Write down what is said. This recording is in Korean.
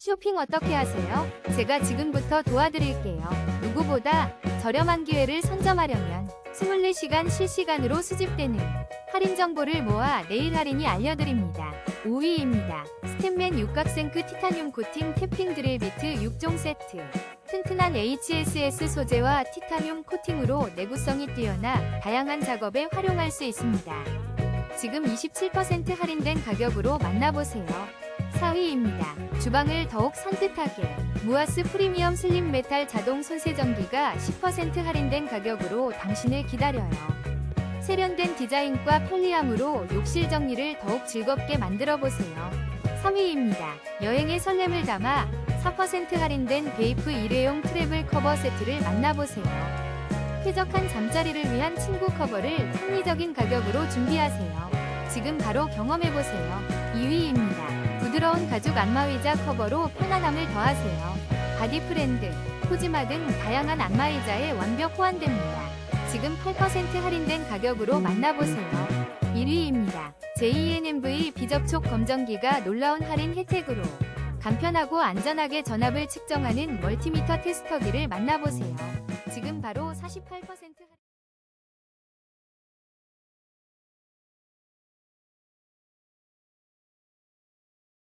쇼핑 어떻게 하세요? 제가 지금부터 도와드릴게요. 누구보다 저렴한 기회를 선점하려면 24시간 실시간으로 수집되는 할인 정보를 모아 내일 할인이 알려드립니다. 5위입니다. 스탠맨 육각생크 티타늄 코팅 탭핑 드릴 비트 6종 세트. 튼튼한 HSS 소재와 티타늄 코팅으로 내구성이 뛰어나 다양한 작업에 활용할 수 있습니다. 지금 27% 할인된 가격으로 만나보세요. 4위입니다. 주방을 더욱 산뜻하게 무아스 프리미엄 슬림 메탈 자동 손세정기가 10% 할인된 가격으로 당신을 기다려요. 세련된 디자인과 편리함으로 욕실 정리를 더욱 즐겁게 만들어 보세요. 3위입니다. 여행의 설렘을 담아 4% 할인된 베이프 일회용 트래블 커버 세트를 만나보세요. 쾌적한 잠자리를 위한 침구 커버를 합리적인 가격으로 준비하세요. 지금 바로 경험해보세요. 2위입니다. 부드러운 가죽 안마의자 커버로 편안함을 더하세요. 바디 프렌드, 코지마 등 다양한 안마의자에 완벽 호환됩니다. 지금 8% 할인된 가격으로 만나보세요. 1위입니다. JNMV 비접촉 검정기가 놀라운 할인 혜택으로 간편하고 안전하게 전압을 측정하는 멀티미터 테스터기를 만나보세요. 지금 바로 48% 할인